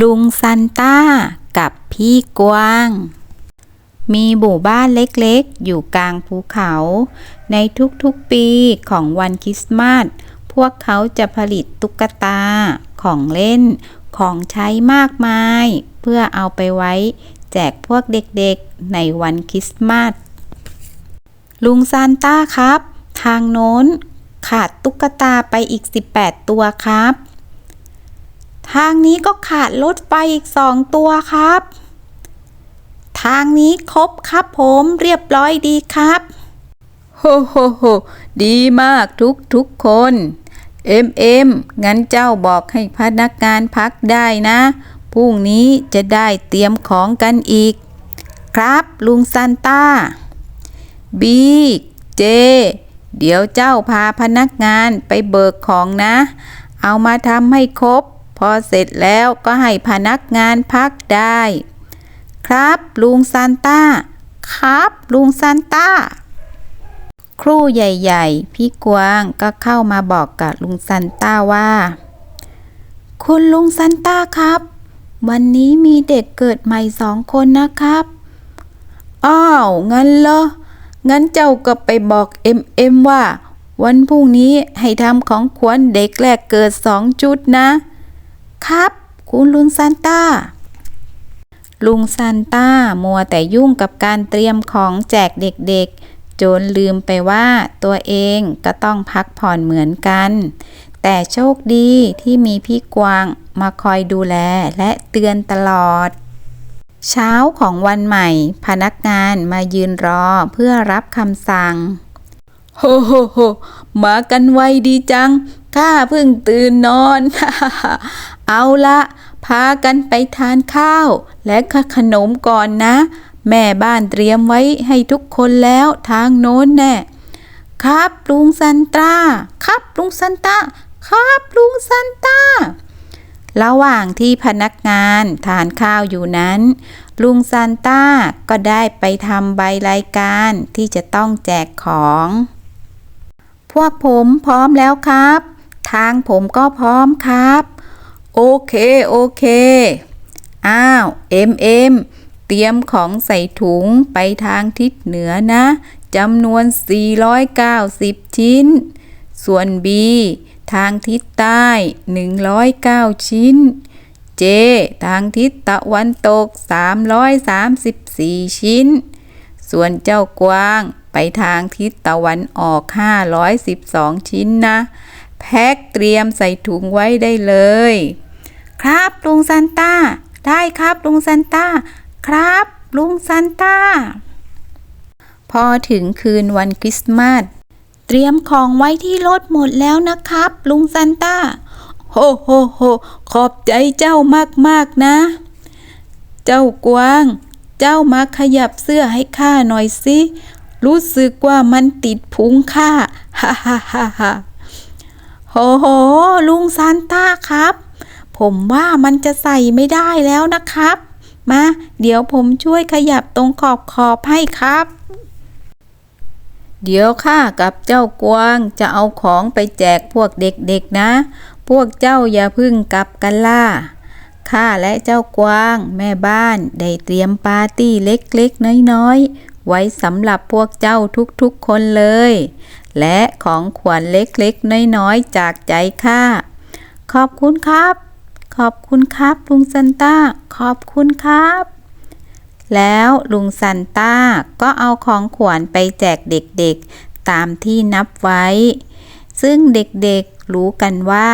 ลุงซันต้ากับพี่กวาง มีหมู่บ้านเล็กๆ อยู่กลางภูเขา ในทุกๆปีของวันคริสต์มาส พวกเขาจะผลิตตุ๊กตา ของเล่น ของใช้มากมาย เพื่อเอาไปไว้ แจกพวกเด็กๆ ในวันคริสต์มาส ลุงซานต้าครับ ทางโน้น ขาดตุ๊กตาไปอีก 18 ตัวครับ ทางนี้ก็ขาดรถไฟอีกสองตัวครับ ทางนี้ครบครับผมเรียบร้อยดีครับ โฮโฮโฮดีมากทุกทุกคน เอ็มเอ็มงั้นเจ้าบอกให้พนักงานพักได้นะพรุ่งนี้จะได้เตรียมของกันอีก ครับลุงซันต้าบีเจ เดี๋ยวเจ้าพาพนักงานไปเบิกของนะ เอามาทำให้ครบ อเสร็จแล้วก็ให้พนักงานพักได้ ครับลุงซานต้า ครับลุงซานต้า ครูใหญ่ ๆ พี่กวางก็เข้ามาบอกกับลุงซันต้าว่า คุณลุงซันต้าครับ วันนี้มีเด็กเกิดใหม่สองคนนะครับอ้าวงั้นเหรอ งั้นเจ้าก็ไปบอกเอ็มเอ็มว่า วันพรุ่งนี้ให้ทำของขวัญเด็กแรกเกิดสองจุดนะ ครับ คุณลุงซานต้า ลุงซานต้ามัวแต่ยุ่งกับการเตรียมของแจกเด็กๆ จนลืมไปว่าตัวเองก็ต้องพักผ่อนเหมือนกัน แต่โชคดีที่มีพี่กวางมาคอยดูแลและเตือนตลอด เช้าของวันใหม่ พนักงานมายืนรอเพื่อรับคำสั่งโฮโฮโฮมากันไวดีจัง ข้าเพิ่งตื่นนอน เอาละพากันไปทานข้าว และขนมก่อนนะ แม่บ้านเตรียมไว้ให้ทุกคนแล้วทางโน้นแน่ ครับลุงซันต้าครับลุงซันต้าครับลุงซันต้าระหว่างที่พนักงานทานข้าวอยู่นั้น ลุงซานต้าก็ได้ไปทำใบรายการที่จะต้องแจกของ พวกผมพร้อมแล้วครับ ทางผมก็พร้อมครับ โอเคโอเคอ้าวเอ็มเอ็มเตรียมของใส่ถุงไปทางทิศเหนือนะจำนวน 490 ชิ้น ส่วน B ทางทิศใต้ 109 ชิ้น J ทางทิศตะวันตก 334 ชิ้น ส่วนเจ้ากวางไปทางทิศตะวันออก 512 ชิ้นนะ แพ็คเตรียมใส่ถุงไว้ได้เลย ครับลุงซันต้า ได้ครับลุงซันต้า ครับลุงซันต้า พอถึงคืนวันคริสต์มาสเตรียมของไว้ที่รถหมดแล้วนะครับ ลุงซันต้า โฮโฮโฮขอบใจเจ้ามากๆนะ เจ้ากวาง เจ้ามาขยับเสื้อให้ข้าหน่อยสิ รู้สึกว่ามันติดพุงข้าฮ่าฮ่าฮ่าฮ่าโหโหลุงซานต้าครับ ผมว่ามันจะใส่ไม่ได้แล้วนะครับ มา เดี๋ยวผมช่วยขยับตรงขอบขอบให้ครับ เดี๋ยวข้ากับเจ้ากวางจะเอาของไปแจกพวกเด็กๆนะ พวกเจ้าอย่าพึ่งกลับกันล่ะข้าและเจ้ากวางแม่บ้านได้เตรียมปาร์ตี้เล็กๆ น้อยๆ ไว้สำหรับพวกเจ้าทุกๆคนเลย และของขวัญเล็กๆ น้อยๆ จากใจข้า ขอบคุณครับ ขอบคุณครับลุงซันต้า ขอบคุณครับ แล้วลุงซันต้าก็เอาของขวัญไปแจกเด็กๆ ตามที่นับไว้ ซึ่งเด็กๆรู้กันว่า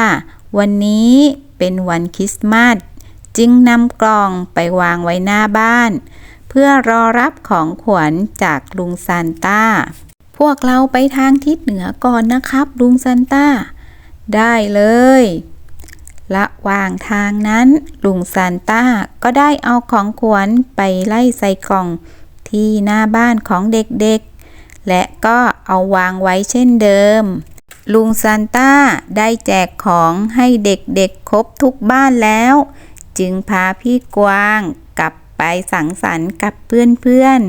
วันนี้เป็นวันคริสต์มาสจึงนำกล่องไปวางไว้หน้าบ้าน เพื่อรอรับของขวัญจากลุงซานต้า พวกเราไปทางทิศเหนือก่อนนะครับ ลุงซานต้า ได้เลย ระหว่างทางนั้น ลุงซานต้าก็ได้เอาของขวัญไปไล่ใส่กล่อง ที่หน้าบ้านของเด็กๆ และก็เอาวางไว้เช่นเดิม ลุงซานต้าได้แจกของให้เด็กๆ ครบทุกบ้านแล้ว จึงพาพี่กวางกลับไปสังสรรค์กับเพื่อน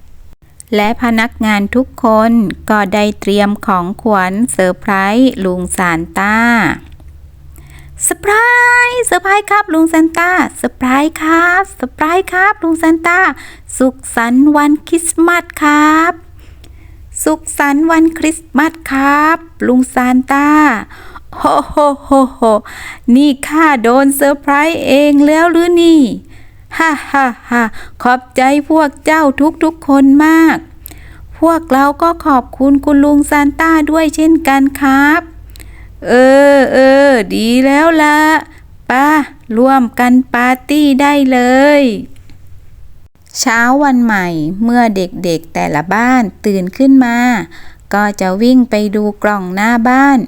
ๆและพนักงานทุกคนก็ได้เตรียมของขวัญเซอร์ไพรส์ลุงซานต้า ส์เซอร์ไพรส์ครับลุงซานต้าเซอร์ไพรส์ครับเซอร์ไพรส์ครับลุงซานต้าสุขสันต์วันคริสต์มาสครับ สุขสันต์วันคริสต์มาสครับ ลุงซานต้าโฮโฮโฮโฮนี่ข้าโดนเซอร์ไพรส์เองแล้วหรือนี่ฮ่าฮ่าฮ่าขอบใจพวกเจ้าทุกๆคนมาก พวกเราก็ขอบคุณคุณลุงซานต้าด้วยเช่นกันครับ เออเออดีแล้วละ ป้าร่วมกันปาร์ตี้ได้เลย เช้าวันใหม่เมื่อเด็กๆแต่ละบ้านตื่นขึ้นมา ก็จะวิ่งไปดูกล่องหน้าบ้าน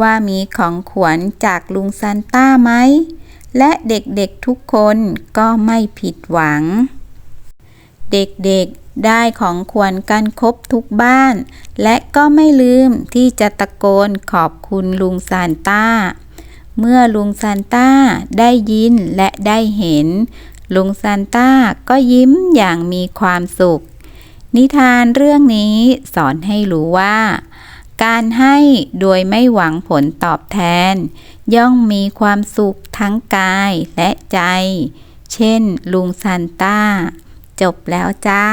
ว่ามีของขวัญจากลุงซานต้าไหม และเด็กๆทุกคนก็ไม่ผิดหวัง เด็กๆได้ของขวัญกันครบทุกบ้าน และก็ไม่ลืมที่จะตะโกนขอบคุณลุงซานต้า เมื่อลุงซานต้าได้ยินและได้เห็น ลุงซานต้าก็ยิ้มอย่างมีความสุข นิทานเรื่องนี้สอนให้รู้ว่า การให้โดยไม่หวังผลตอบแทน ย่อมมีความสุขทั้งกายและใจ เช่น ลุงซานต้า จบแล้วจ้า